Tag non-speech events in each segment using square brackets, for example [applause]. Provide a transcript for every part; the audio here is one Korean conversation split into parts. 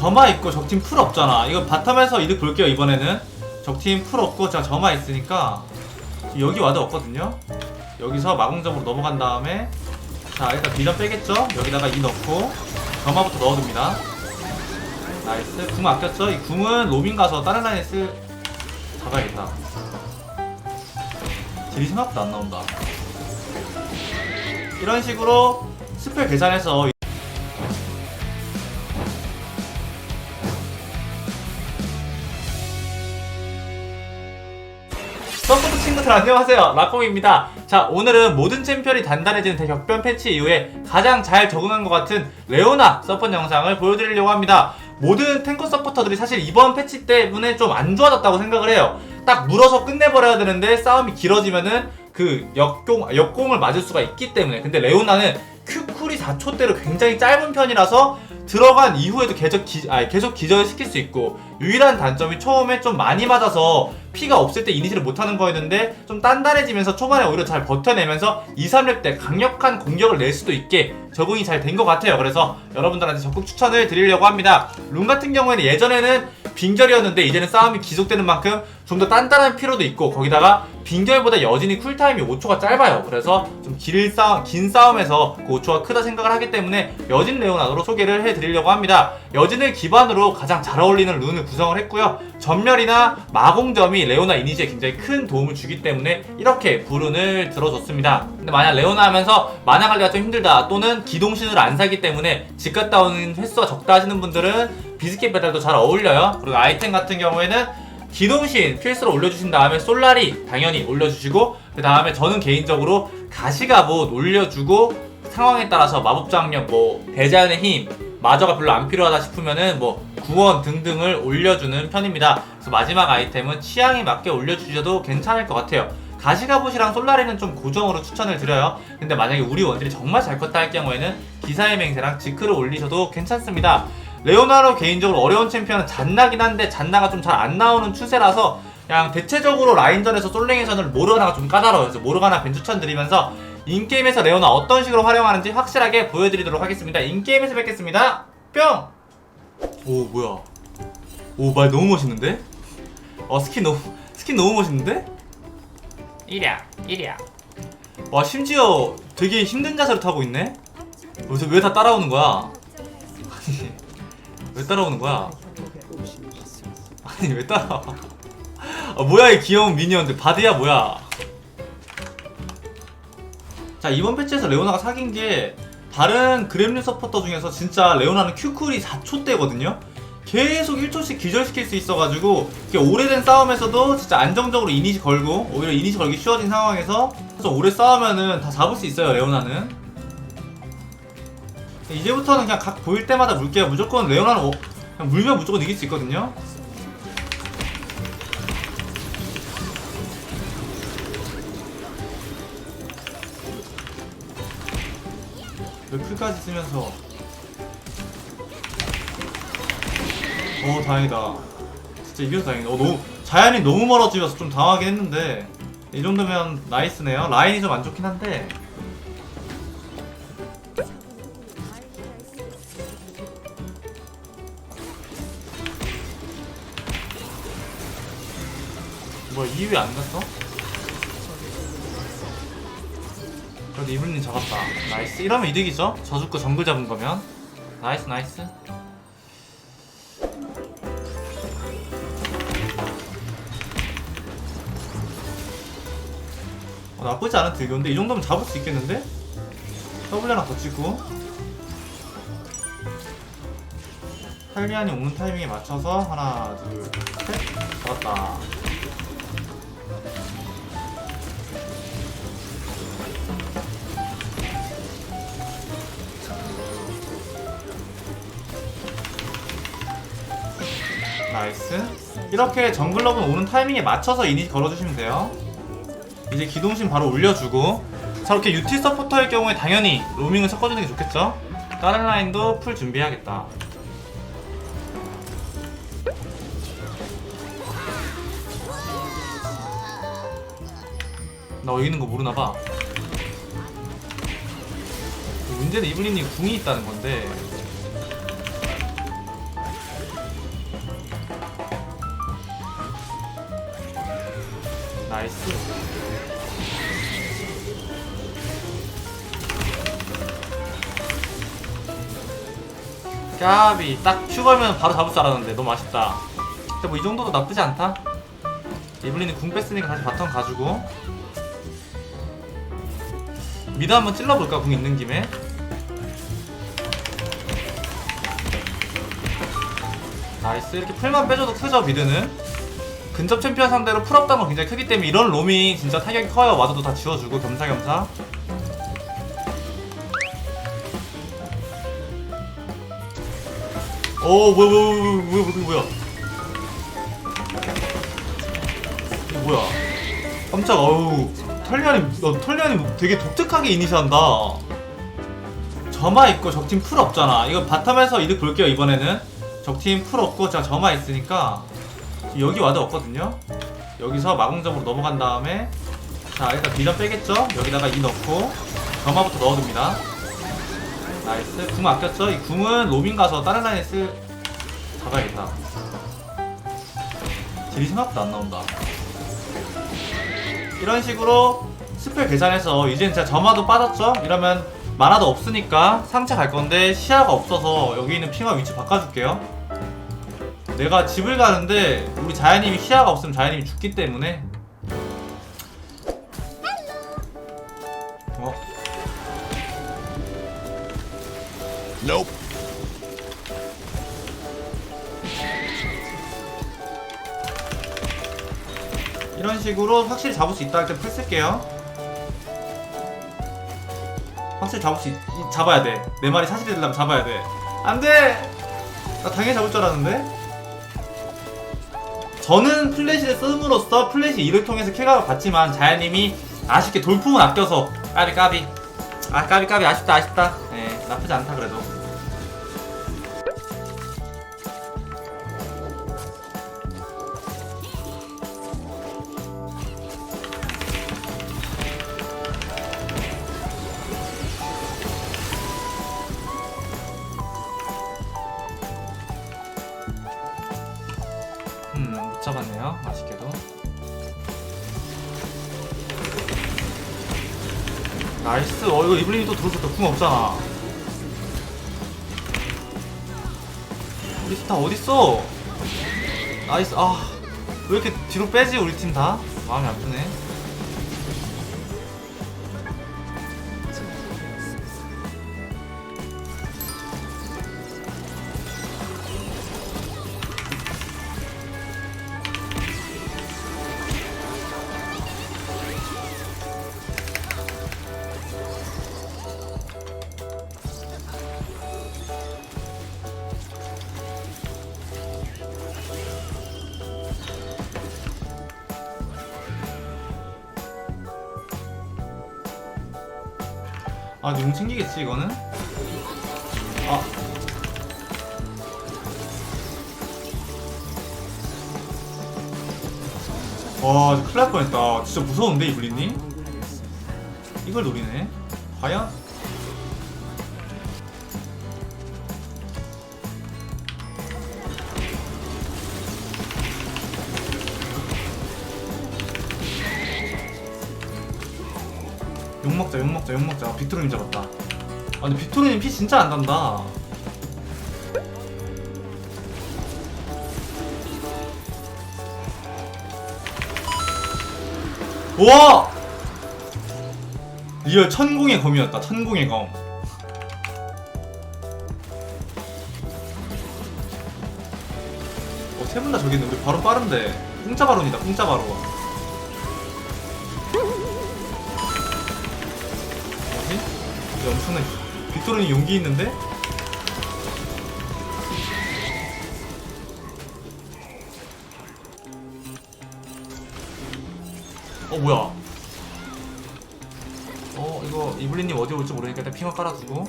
점화 있고 적팀 풀 없잖아. 이거 바텀에서 이득 볼게요 이번에는. 적팀 풀 없고 제가 점화 있으니까 여기 와드 없거든요. 여기서 마공점으로 넘어간 다음에 자 일단 비전 빼겠죠? 여기다가 이 넣고 점화부터 넣어둡니다. 나이스. 궁 아꼈죠? 이 궁은 로밍 가서 다른 라인에 쓸 잡아야겠다. 딜이 생각보다 안 나온다. 이런 식으로 스펠 계산해서 친구들 안녕하세요. 라콤입니다. 자 오늘은 모든 챔피언이 단단해지는 대격변 패치 이후에 가장 잘 적응한 것 같은 레오나 서폿 영상을 보여드리려고 합니다. 모든 탱커 서포터들이 사실 이번 패치 때문에 좀 안 좋아졌다고 생각을 해요. 딱 물어서 끝내버려야 되는데 싸움이 길어지면은 그 역공, 역공을 맞을 수가 있기 때문에. 근데 레오나는 큐쿨이 4초대로 굉장히 짧은 편이라서 들어간 이후에도 계속, 기, 아니, 계속 기절을 시킬 수 있고 유일한 단점이 처음에 좀 많이 맞아서 피가 없을 때 이니시를 못하는 거였는데 좀 단단해지면서 초반에 오히려 잘 버텨내면서 2, 3렙 때 강력한 공격을 낼 수도 있게 적응이 잘 된 것 같아요. 그래서 여러분들한테 적극 추천을 드리려고 합니다. 룸 같은 경우에는 예전에는 빙결이었는데 이제는 싸움이 지속되는 만큼 좀 더 단단한 피로도 있고 거기다가 빙결보다 여진이 쿨타임이 5초가 짧아요. 그래서 좀 길 싸움, 긴 싸움에서 그 5초가 크다 생각을 하기 때문에 여진 레오나로 소개를 해드리려고 합니다. 여진을 기반으로 가장 잘 어울리는 룬을 구성을 했고요. 전멸이나 마공점이 레오나 이니시에 굉장히 큰 도움을 주기 때문에 이렇게 불운을 들어줬습니다. 근데 만약 레오나 하면서 만화 관리가 좀 힘들다 또는 기동신을 안 사기 때문에 집 갔다 오는 횟수가 적다 하시는 분들은 비스킷 배달도 잘 어울려요. 그리고 아이템 같은 경우에는 기동신 필수로 올려주신 다음에 솔라리 당연히 올려주시고 그 다음에 저는 개인적으로 가시갑옷 올려주고 상황에 따라서 마법장력 뭐 대자연의 힘 마저가 별로 안 필요하다 싶으면은 뭐 구원 등등을 올려주는 편입니다. 그래서 마지막 아이템은 취향에 맞게 올려주셔도 괜찮을 것 같아요. 가시갑옷이랑 솔라리는 좀 고정으로 추천을 드려요. 근데 만약에 우리 원딜이 정말 잘 컸다 할 경우에는 기사의 맹세랑 지크를 올리셔도 괜찮습니다 레오나로 개인적으로 어려운 챔피언은 잔나긴 한데 잔나가 좀 잘 안 나오는 추세라서 그냥 대체적으로 라인전에서 솔랭에서는 모르가나가 좀 까다로워요. 그래서 모르가나 벤 추천드리면서 인게임에서 레오나 어떤 식으로 활용하는지 확실하게 보여드리도록 하겠습니다. 인게임에서 뵙겠습니다. 뿅! 오 뭐야 오 말 너무 멋있는데? 어 스킨 너무 스킨 너무 멋있는데? 이랴 이랴 와 심지어 되게 힘든 자세로 타고 있네? 왜다 따라오는 거야? [laughs] 왜 따라오는 거야? 아니 왜 따라와? 아 뭐야 이 귀여운 미니언들 바드야 뭐야? 자 이번 패치에서 레오나가 사귄 게 다른 그렘린 서포터 중에서 진짜 레오나는 큐쿨이 4초 대거든요? 계속 1초씩 기절시킬 수 있어가지고 오래된 싸움에서도 진짜 안정적으로 이니시 걸고 오히려 이니시 걸기 쉬워진 상황에서 좀 오래 싸우면은 다 잡을 수 있어요 레오나는 이제부터는 그냥 각 보일 때마다 물게요 무조건 레오나는 어, 그냥 물면 무조건 이길 수 있거든요. 풀까지 쓰면서. 어 다행이다. 진짜 이겨서 다행이다. 어 너무 자연이 너무 멀어지면서 좀 당하긴 했는데 이 정도면 나이스네요. 라인이 좀 안 좋긴 한데 2위 안 갔어? 그래도 이블린 잡았다. 나이스. 이러면 이득이죠? 저주거 정글 잡은 거면? 나이스 나이스. 어, 나쁘지 않은 딜교인데 이 정도면 잡을 수 있겠는데? W 하나 더 찍고. 탈리안이 오는 타이밍에 맞춰서 하나 둘셋. 잡았다 나이스. 이렇게 정글러분 오는 타이밍에 맞춰서 이니 걸어주시면 돼요. 이제 기동신 바로 올려주고. 저렇게 유티 서포터일 경우에 당연히 로밍을 섞어주는 게 좋겠죠? 다른 라인도 풀 준비해야겠다. 나 여기 있는 거 모르나봐. 문제는 이블린님 궁이 있다는 건데 나이스. 까비 딱 큐 걸면 바로 잡을 줄 알았는데 너무 아쉽다. 근데 뭐 이 정도도 나쁘지 않다. 이블린이 궁 뺐으니까 다시 바텀 가지고 미드 한번 찔러볼까 궁 있는 김에 나이스 이렇게 풀만 빼줘도 크죠 미드는 근접 챔피언 상대로 풀 없다는 건 굉장히 크기 때문에 이런 로밍 진짜 타격이 커요. 와드도 다 지워주고 겸사겸사. 오 뭐야 뭐야 뭐야 뭐야 뭐야 뭐야 뭐야. 깜짝 어우. 털리안이 너 털리안이 되게 독특하게 이니시한다. 점화 있고 적팀 풀 없잖아. 이거 바텀에서 이득 볼게요 이번에는. 적팀 풀 없고 제가 점화 있으니까 여기 와드 없거든요. 여기서 마공점으로 넘어간 다음에 자 일단 비전 빼겠죠? 여기다가 이 넣고 점화부터 넣어줍니다. 나이스. 궁 아꼈죠? 이 궁은 로밍 가서 다른 라인에 쓸 잡아야겠다. 딜이 생각보다 안 나온다. 이런 식으로 스펠 계산해서 이젠 진짜 점화도 빠졌죠? 이러면 만화도 없으니까 상체 갈 건데 시야가 없어서 여기 있는 핑화 위치 바꿔줄게요 내가 집을 가는데 우리 자야님이 시야가 없으면 자야님이 죽기 때문에. 어? Nope. 이런 식으로 확실히 잡을 수 있다. 할 때 풀 쓸게요. 확실히 잡을 수 있, 이- 잡아야 돼내 말이 사실이 되려면 잡아야 돼. 안돼! 나 당연히 잡을 줄 알았는데 저는 플래시를 씀으로써 플래시 일을 통해서 킬각을 봤지만 자야님이 아쉽게 돌풍을 아껴서 까비 까비. 아 까비 까비. 아쉽다 아쉽다. 예 나쁘지 않다 그래도 나이스. 어, 이거 이블린이 또 들어섰다. 궁 없잖아. 우리 스타 어딨어? 나이스. 아, 왜 이렇게 뒤로 빼지, 우리 팀 다? 마음이 아프네. 아, 용 챙기겠지, 이거는? 아. 와, 큰일 날 뻔했다. 진짜 무서운데, 이블린님? 이걸 노리네. 과연? 욕먹자 욕먹자 욕먹자 빅토르님 잡았다 아 근데 빅토르님 피 진짜 안 단다 우와 리얼 천공의 검이었다 천공의 검 어, 세 분 다 저기 있네. 우리 바로 빠른데. 공짜 바론이다, 공짜 바론. 엄청난 빅토르니 용기 있는데? 어 뭐야 어 이거 이블린님 어디 올지 모르니까 일단 핑화 깔아두고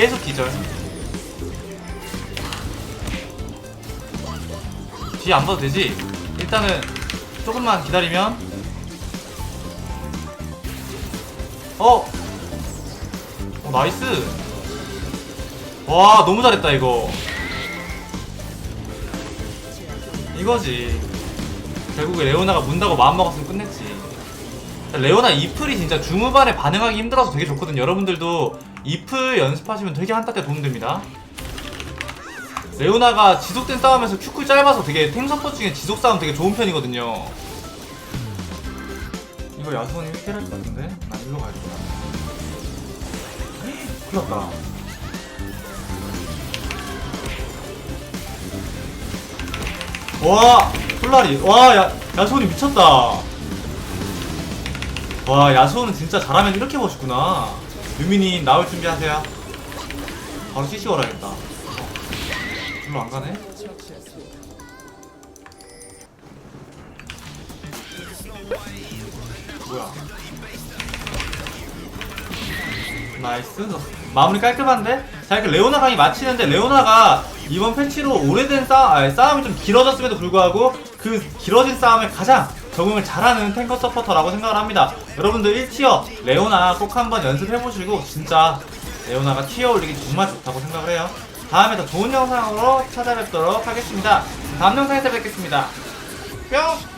계속 기절. 뒤에 안 봐도 되지? 일단은 조금만 기다리면. 어? 어 나이스. 와 너무 잘했다 이거. 이거지. 결국에 레오나가 문다고 마음먹었으면 끝냈지. 레오나 이플이 진짜 중후반에 반응하기 힘들어서 되게 좋거든요. 여러분들도 이플 연습하시면 되게 한타 때 도움됩니다. 레오나가 지속된 싸움에서 큐쿨 짧아서 되게 탱 서포 중에 지속 싸움 되게 좋은 편이거든요. 이거 야수원이 획기할 것 같은데? 난 일로 가야겠다 큰일 났다. 와 솔라리. 와 야, 야수원이 미쳤다. 와 야수원은 진짜 잘하면 이렇게 멋있구나 유민이 나올 준비하세요. 바로 CC 걸어야겠다. 별로 안 가네? 뭐야? 나이스. 마무리 깔끔한데? 자 이렇게 레오나 강이 마치는데 레오나가 이번 패치로 오래된 싸, 아니, 싸움이 좀 길어졌음에도 불구하고 그 길어진 싸움에 가장 적응을 잘하는 탱커 서포터라고 생각을 합니다. 여러분들 1티어 레오나 꼭 한번 연습해보시고 진짜 레오나가 티어 올리기 정말 좋다고 생각을 해요. 다음에 더 좋은 영상으로 찾아뵙도록 하겠습니다. 다음 영상에서 뵙겠습니다. 뿅